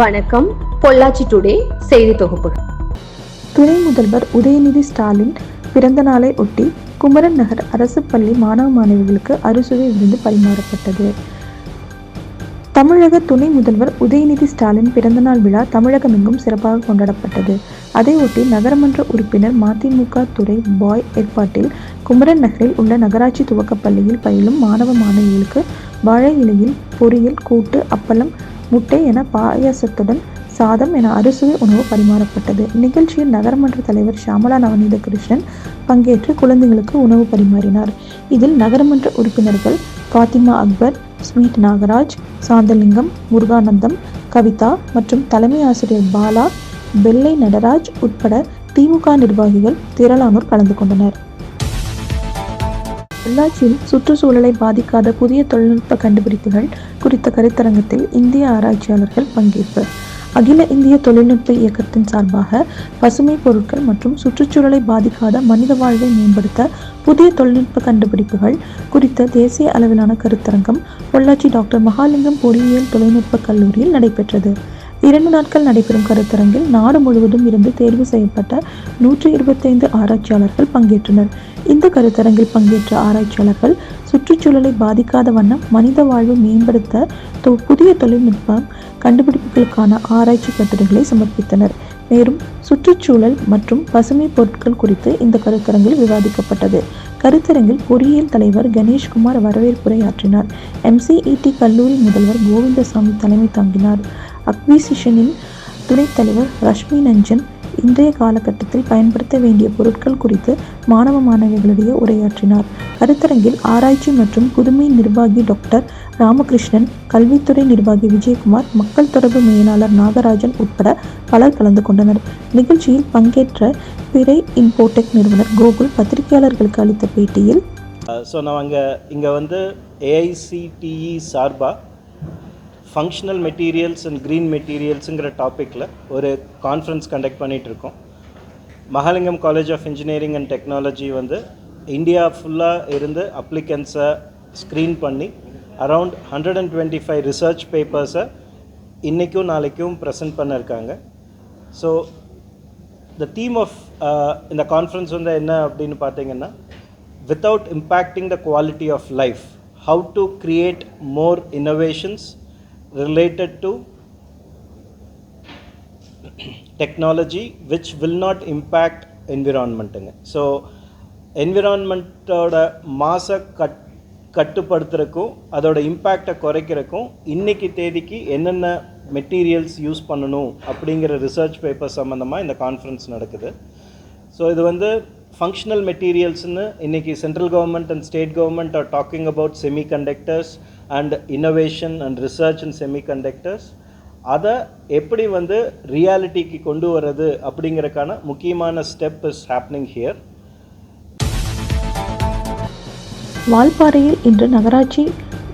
வணக்கம். பொள்ளாச்சி டுடே செய்தி தொகுப்பு. துணை முதல்வர் உதயநிதி ஸ்டாலின் பிறந்த நாளை ஒட்டி குமரன் நகர் அரசு பள்ளி மாணவ மாணவிகளுக்கு அறுசுவை விருந்து பரிமாறப்பட்டது. தமிழக துணை முதல்வர் உதயநிதி ஸ்டாலின் பிறந்தநாள் விழா தமிழகமெங்கும் சிறப்பாக கொண்டாடப்பட்டது. அதையொட்டி நகரமன்ற உறுப்பினர் மதிமுக துறை பாய் ஏற்பாட்டில் குமரன் நகரில் உள்ள நகராட்சி துவக்கப் பள்ளியில் பயிலும் மாணவ மாணவிகளுக்கு வாழை இலையில் பொரியல் கூட்டு அப்பளம் முட்டை என பாயாசத்துடன் சாதம் என அறுசுவை உணவு பரிமாறப்பட்டது. நிகழ்ச்சியில் நகரமன்ற தலைவர் ஷாமலா நவநீத கிருஷ்ணன் பங்கேற்று குழந்தைகளுக்கு உணவு பரிமாறினார். இதில் நகரமன்ற உறுப்பினர்கள் பாத்திமா அக்பர் ஸ்வீட் நாகராஜ் சாந்தலிங்கம் முருகானந்தம் கவிதா மற்றும் தலைமை ஆசிரியர் பாலா வெள்ளை நடராஜ் உட்பட திமுக நிர்வாகிகள் திரளானோர் கலந்து கொண்டனர். பொள்ளாச்சியில் சுற்றுச்சூழலை பாதிக்காத புதிய தொழில்நுட்ப கண்டுபிடிப்புகள் குறித்த கருத்தரங்கத்தில் இந்திய ஆராய்ச்சியாளர்கள் பங்கேற்பு. அகில இந்திய தொழில்நுட்ப இயக்கத்தின் சார்பாக பசுமை பொருட்கள் மற்றும் சுற்றுச்சூழலை பாதிக்காத மனித வாழ்வை மேம்படுத்த புதிய தொழில்நுட்ப கண்டுபிடிப்புகள் குறித்த தேசிய அளவிலான கருத்தரங்கம் பொள்ளாச்சி டாக்டர் மகாலிங்கம் பொறியியல் தொழில்நுட்ப கல்லூரியில் நடைபெற்றது. இரண்டு நாட்கள் நடைபெறும் கருத்தரங்கில் நாடு முழுவதும் இருந்து தேர்வு செய்யப்பட்ட நூற்றி இருபத்தைந்து ஆராய்ச்சியாளர்கள் பங்கேற்றனர். இந்த கருத்தரங்கில் பங்கேற்ற ஆராய்ச்சியாளர்கள் சுற்றுச்சூழலை பாதிக்காத வண்ணம் மனித வாழ்வு மேம்படுத்த தொ- புதிய தொழில்நுட்பம் கண்டுபிடிப்புகளுக்கான ஆராய்ச்சி கட்டுரைகளை சமர்ப்பித்தனர். மேலும் சுற்றுச்சூழல் மற்றும் பசுமை பொருட்கள் குறித்து இந்த கருத்தரங்கில் விவாதிக்கப்பட்டது. கருத்தரங்கில் பொறியியல் தலைவர் கணேஷ்குமார் வரவேற்புரையாற்றினார். எம்சிஇடி கல்லூரி முதல்வர் கோவிந்தசாமி தலைமை தாங்கினார். அக்விசிஷனின் துணைத் தலைவர் ரஷ்மி நஞ்சன் இன்றைய காலகட்டத்தில் பயன்படுத்த வேண்டிய பொருட்கள் குறித்து மாணவ மாணவிகளிடையே உரையாற்றினார். கருத்தரங்கில் ஆராய்ச்சி மற்றும் புதுமை நிர்வாகி டாக்டர் ராமகிருஷ்ணன் கல்வித்துறை நிர்வாகி விஜயகுமார் மக்கள் தொடர்பு மேலாளர் நாகராஜன் உட்பட பலர் கலந்து கொண்டனர். நிகழ்ச்சியில் பங்கேற்ற பிறை இன்போடெக் நிறுவனர் கோகுல் பத்திரிகையாளர்களுக்கு அளித்த பேட்டியில் ஸோ நாங்கள் இங்கே வந்து ஏஐசிடிஇ சார்பாக ஃபங்க்ஷனல் மெட்டீரியல்ஸ் அண்ட் க்ரீன் மெட்டீரியல்ஸுங்கிற டாப்பிக்கில் ஒரு கான்ஃபரன்ஸ் கண்டக்ட் பண்ணிகிட்ருக்கோம் Mahalingam college of engineering and technology வந்து இந்தியா ஃபுல்லாக இருந்து அப்ளிகன்ஸை ஸ்க்ரீன் பண்ணி around hundred and twenty five research பேப்பர்ஸை இன்றைக்கும் நாளைக்கும் ப்ரெசென்ட் பண்ணியிருக்காங்க ஸோ த தீம் ஆஃப் இந்த கான்ஃபரன்ஸ் வந்து என்ன அப்படின்னு பார்த்தீங்கன்னா without impacting the quality of life how to create more innovations related to technology which will not impact என்விரான்மெண்ட்டுங்க ஸோ என்விரான்மெண்ட்டோட மாச கட் கட்டுப்படுத்துறக்கும் அதோட இம்பேக்டை குறைக்கிறக்கும் இன்றைக்கி தேதிக்கு என்னென்ன மெட்டீரியல்ஸ் யூஸ் பண்ணணும் அப்படிங்கிற ரிசர்ச் பேப்பர் சம்மந்தமாக இந்த கான்ஃபரன்ஸ் நடக்குது. ஸோ இது வந்து ஃபங்க்ஷனல் மெட்டீரியல்ஸ்னு இன்னைக்கு central government and state government are talking about semiconductors and innovation and research in semiconductors அதை எப்படி வந்து ரியாலிட்டிக்கு கொண்டு வர்றது அப்படிங்கிறக்கான முக்கியமான ஸ்டெப் இஸ் ஹேப்னிங் ஹியர் வால்பாறையில் இன்று நகராட்சி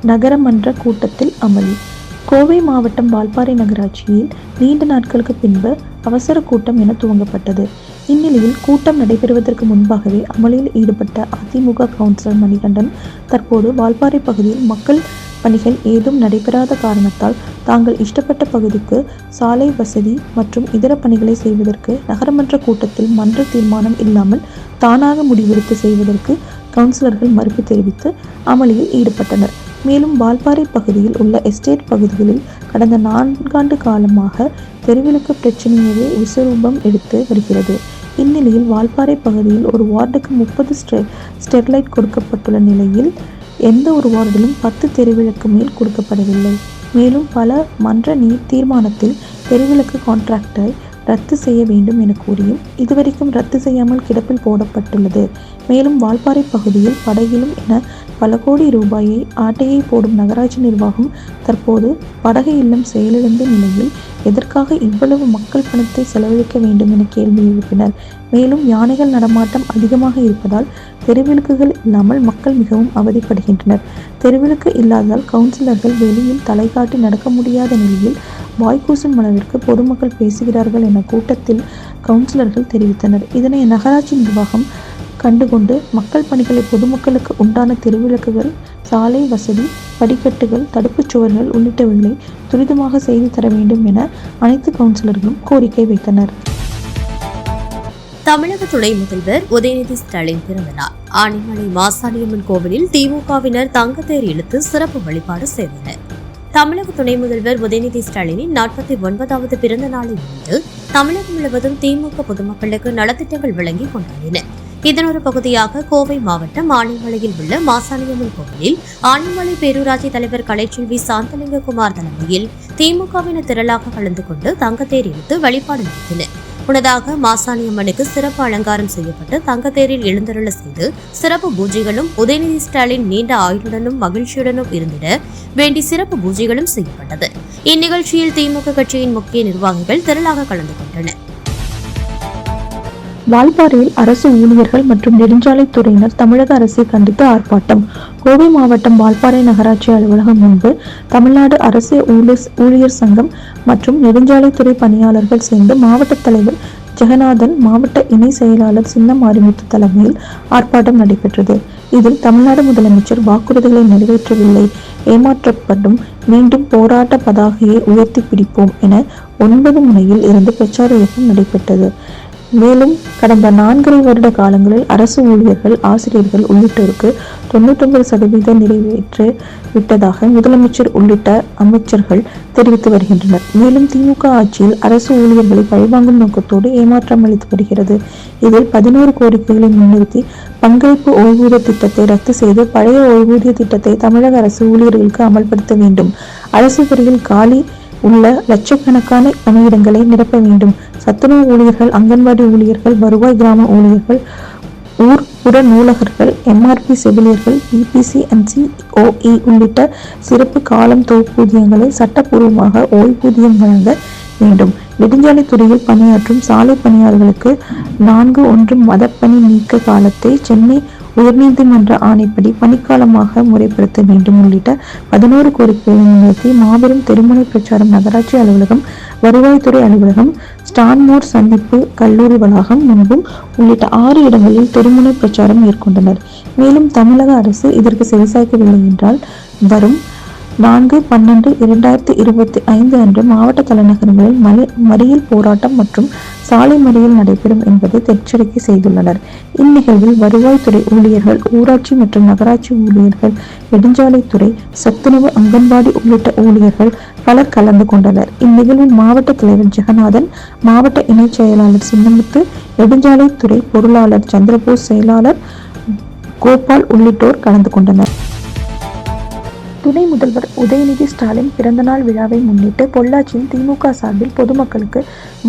நகரமன்ற கூட்டத்தில் அமளி. கோவை மாவட்டம் வால்பாறை நகராட்சியில் நீண்ட நாட்களுக்கு பின்பு அவசர கூட்டம் என துவங்கப்பட்டது. இந்நிலையில் கூட்டம் நடைபெறுவதற்கு முன்பாகவே அமளியில் ஈடுபட்ட அதிமுக கவுன்சிலர் மணிகண்டன் தற்போது வால்பாறை பகுதியில் மக்கள் பணிகள் ஏதும் நடைபெறாத காரணத்தால் தாங்கள் இஷ்டப்பட்ட பகுதிக்கு சாலை வசதி மற்றும் இதர பணிகளை செய்வதற்கு நகரமன்ற கூட்டத்தில் மன்ற தீர்மானம் இல்லாமல் தானாக முடிவெடுத்து செய்வதற்கு கவுன்சிலர்கள் மறுப்பு தெரிவித்து அமளியில் ஈடுபட்டனர். மேலும் வால்பாறை பகுதியில் உள்ள எஸ்டேட் பகுதிகளில் கடந்த நான்காண்டு காலமாக தெருவிளக்கு பிரச்சனையவே விஸ்வரூபம் எடுத்து வருகிறது. இந்நிலையில் வால்பாறை பகுதியில் ஒரு வார்டுக்கு முப்பது ஸ்டெ ஸ்டெர்லைட் கொடுக்கப்பட்டுள்ள நிலையில் எந்த ஒரு வார்டிலும் பத்து தெருவிளக்கு மேல் கொடுக்கப்படவில்லை. மேலும் பல மன்ற நீர் தீர்மானத்தில் தெருவிளக்கு கான்ட்ராக்டை ரத்து செய்ய வேண்டும் என கூறியும் இதுவரைக்கும் ரத்து செய்யாமல் கிடப்பில் போடப்பட்டுள்ளது. மேலும் வால்பாறை பகுதியில் படகிலும் என பல கோடி ரூபாயை ஆட்டையை போடும் நகராட்சி நிர்வாகம் தற்போது படகு இல்லம் செயலிழந்த நிலையில் எதற்காக இவ்வளவு மக்கள் பணத்தை செலவழிக்க வேண்டும் என கேள்வி எழுப்பினர். மேலும் யானைகள் நடமாட்டம் அதிகமாக இருப்பதால் தெருவிளக்குகள் இல்லாமல் மக்கள் மிகவும் அவதிப்படுகின்றனர். தெருவிளக்கு இல்லாததால் கவுன்சிலர்கள் வெளியில் தலைகாட்டி நடக்க முடியாத நிலையில் வாய்க்கூசும் அளவிற்கு பொதுமக்கள் பேசுகிறார்கள் என கூட்டத்தில் கவுன்சிலர்கள் தெரிவித்தனர். இதனை நகராட்சி நிர்வாகம் கண்டுகொண்டு மக்கள் பணிகளை பொதுமக்களுக்கு உண்டான தெருவிளக்குகள் சாலை வசதி படிக்கட்டுகள் தடுப்புச் சுவர்கள் உள்ளிட்டவைகளை துரிதமாக செய்து தர வேண்டும் என அனைத்து கவுன்சிலர்களும் கோரிக்கை வைத்தனர். தமிழக துணை முதல்வர் உதயநிதி ஸ்டாலின் பிறந்தநாள். ஆனைமலை மாசாணியம்மன் கோவிலில் திமுகவினர் தங்கத்தேர் இழுத்து சிறப்பு வழிபாடு செய்தனர். தமிழக துணை முதல்வர் உதயநிதி ஸ்டாலினின் நாற்பத்தி ஒன்பதாவது பிறந்த நாளை முன்னிட்டு தமிழகம் முழுவதும் திமுக பொதுமக்களுக்கு நலத்திட்டங்கள் வழங்கி கொண்டாடின இதன் ஒரு பகுதியாக கோவை மாவட்டம் ஆனைமலையில் உள்ள மாசாணியம்மன் கோவிலில் ஆனைமலை பேரூராட்சி தலைவர் கலைச்செல்வி சாந்தலிங்ககுமார் தலைமையில் திமுகவினர் திரளாக கலந்து கொண்டு தங்கத்தேர் இழுத்து வழிபாடு நடத்தினர். முன்னதாக மாசாணியம்மனுக்கு சிறப்பு அலங்காரம் செய்யப்பட்டு தங்கத்தேரில் எழுந்தருள செய்து சிறப்பு பூஜைகளும் உதயநிதி ஸ்டாலின் நீண்ட ஆயுளுடனும் மகிழ்ச்சியுடனும் இருந்திட வேண்டி சிறப்பு பூஜைகளும் செய்யப்பட்டது. இந்நிகழ்ச்சியில் திமுக கட்சியின் முக்கிய நிர்வாகிகள் திரளாக கலந்து கொண்டனர். வால்பாறையில் அரசு ஊழியர்கள் மற்றும் நெடுஞ்சாலைத்துறையினர் தமிழக அரசை கண்டித்து ஆர்ப்பாட்டம். கோவை மாவட்டம் வால்பாறை நகராட்சி அலுவலகம் முன்பு தமிழ்நாடு அரசு ஊழியர் ஊழியர் சங்கம் மற்றும் நெடுஞ்சாலைத்துறை பணியாளர்கள் சேர்ந்து மாவட்ட தலைவர் ஜெகநாதன் மாவட்ட இணை செயலாளர் சின்னம் ஆரிமுத்து தலைமையில் ஆர்ப்பாட்டம் நடைபெற்றது. இதில் தமிழ்நாடு முதலமைச்சர் வாக்குறுதிகளை நிறைவேற்றவில்லை. ஏமாற்றப்படும் மீண்டும் போராட்ட பதாகையை உயர்த்தி பிடிப்போம் என ஒன்பது முனையில் இருந்து பிரச்சார இயக்கம் நடைபெற்றது. மேலும் கடந்த நான்கரை வருட காலங்களில் அரசு ஊழியர்கள் ஆசிரியர்கள் உள்ளிட்டோருக்கு தொண்ணூற்றொன்பது சதவீதம் நிறைவேற்று விட்டதாக முதலமைச்சர் உள்ளிட்ட அமைச்சர்கள் தெரிவித்து வருகின்றனர். மேலும் திமுக ஆட்சியில் அரசு ஊழியர்களை பழிவாங்கும் நோக்கத்தோடு ஏமாற்றம் அளித்து வருகிறது. இதில் பதினோரு கோரிக்கைகளை முன்னிறுத்தி பங்களிப்பு ஓய்வூதிய திட்டத்தை ரத்து செய்து பழைய ஓய்வூதிய திட்டத்தை தமிழக அரசு ஊழியர்களுக்கு அமல்படுத்த வேண்டும். அரசு துறையில் காலி உள்ள லட்சக்கணக்கான பணியிடங்களை நிரப்ப வேண்டும். சத்துணவு ஊழியர்கள் அங்கன்வாடி ஊழியர்கள் வருவாய் கிராம ஊழியர்கள் ஊர் புற நூலகர்கள் எம்ஆர்பி செவிலியர்கள் பிபிசி அண்ட் ஓஇ உள்ளிட்ட சிறப்பு காலம் தொகுப்பூதியங்களை சட்டப்பூர்வமாக ஓய்வூதியம் வழங்க வேண்டும். நெடுஞ்சாலைத்துறையில் பணியாற்றும் சாலை பணியாளர்களுக்கு நான்கு ஒன்று மதப்பணி நீக்க காலத்தை சென்னை உயர்நீதிமன்ற ஆணைப்படி பணிக்காலமாக முறைப்படுத்த வேண்டும் உள்ளிட்ட பதினோரு கோரிக்கைகளை முன்னிறுத்தி மாபெரும் தெருமுனை பிரச்சாரம் நகராட்சி அலுவலகம் வருவாய்த்துறை அலுவலகம் ஸ்டான்மோர் சந்திப்பு கல்லூரி வளாகம் முன்பும் உள்ளிட்ட ஆறு இடங்களில் தெருமுனை பிரச்சாரம் மேற்கொண்டனர். மேலும் தமிழக அரசு இதற்கு செவிசாய்க்கவில்லை என்றால் வரும் நான்கு பன்னெண்டு இரண்டாயிரத்தி இருபத்தி ஐந்து அன்று மாவட்ட தலைநகரங்களில் மலை மறியல் போராட்டம் மற்றும் சாலை மறியல் நடைபெறும் என்பதை எச்சரிக்கை செய்துள்ளனர். இந்நிகழ்வில் வருவாய்த்துறை ஊழியர்கள் ஊராட்சி மற்றும் நகராட்சி ஊழியர்கள் நெடுஞ்சாலைத்துறை சத்துணவு அங்கன்வாடி உள்ளிட்ட ஊழியர்கள் பலர் கலந்து கொண்டனர். இந்நிகழ்வில் மாவட்ட தலைவர் ஜெகநாதன் மாவட்ட இணைச் செயலாளர் சின்னமுத்து நெடுஞ்சாலைத்துறை பொருளாளர் சந்திரபோஸ் செயலாளர் கோபால் உள்ளிட்டோர் கலந்து கொண்டனர். துணை முதல்வர் உதயநிதி ஸ்டாலின் பிறந்தநாள் விழாவை முன்னிட்டு பொள்ளாச்சியில் திமுக சார்பில் பொதுமக்களுக்கு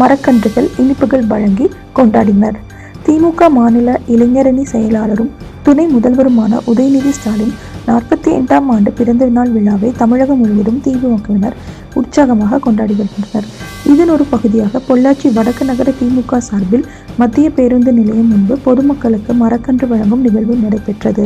மரக்கன்றுகள் இனிப்புகள் வழங்கி கொண்டாடினர். திமுக மாநில இளைஞரணி செயலாளரும் துணை முதல்வருமான உதயநிதி ஸ்டாலின் நாற்பத்தி எட்டாம் ஆண்டு பிறந்த நாள் விழாவை தமிழகம் முழுவதும் திமுகவினர் உற்சாகமாக கொண்டாடி வருகின்றனர். இதன் ஒரு பகுதியாக பொள்ளாச்சி வடக்கு நகர திமுக சார்பில் மத்திய பேருந்து நிலையம் முன்பு பொதுமக்களுக்கு மரக்கன்று வழங்கும் நிகழ்வு நடைபெற்றது.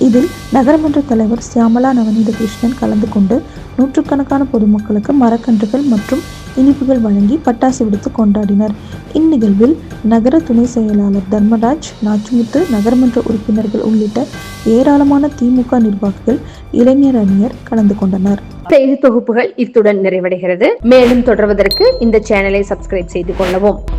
இதில் நகரமன்ற தலைவர் சியாமலா நவநீத கிருஷ்ணன் கலந்து கொண்டு நூற்றுக்கணக்கான பொதுமக்களுக்கு மரக்கன்றுகள் மற்றும் இனிப்புகள் வழங்கி பட்டாசு விடுத்து கொண்டாடினர். இந்நிகழ்வில் நகர துணை செயலாளர் தர்மராஜ் நாச்சுமுத்து நகரமன்ற உறுப்பினர்கள் உள்ளிட்ட ஏராளமான திமுக நிர்வாகிகள் இளைஞர் அணியர் கலந்து கொண்டனர். செய்தி தொகுப்புகள் இத்துடன் நிறைவடைகிறது. மேலும் தொடர்வதற்கு இந்த சேனலை சப்ஸ்கிரைப் செய்து கொள்ளவும்.